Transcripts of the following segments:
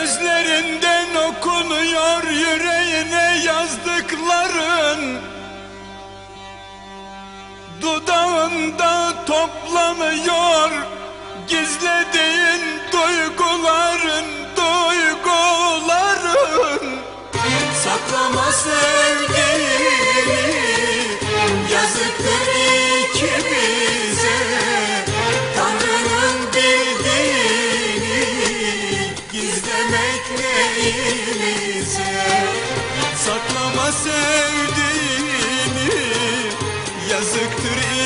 Gözlerinden okunuyor yüreğine yazdıkların. Dudağında toplanıyor gizlediğin duyguların Duyguların. Saklama sevgi sevdiğini. Yazıktır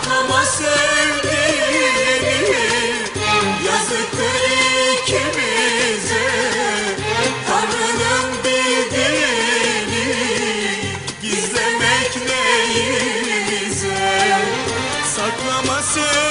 Aklıma sevdiğimi Yazıktır ikimize. Tanrının bildiğini Gizlemek neyimize? Saklama sevdiğimi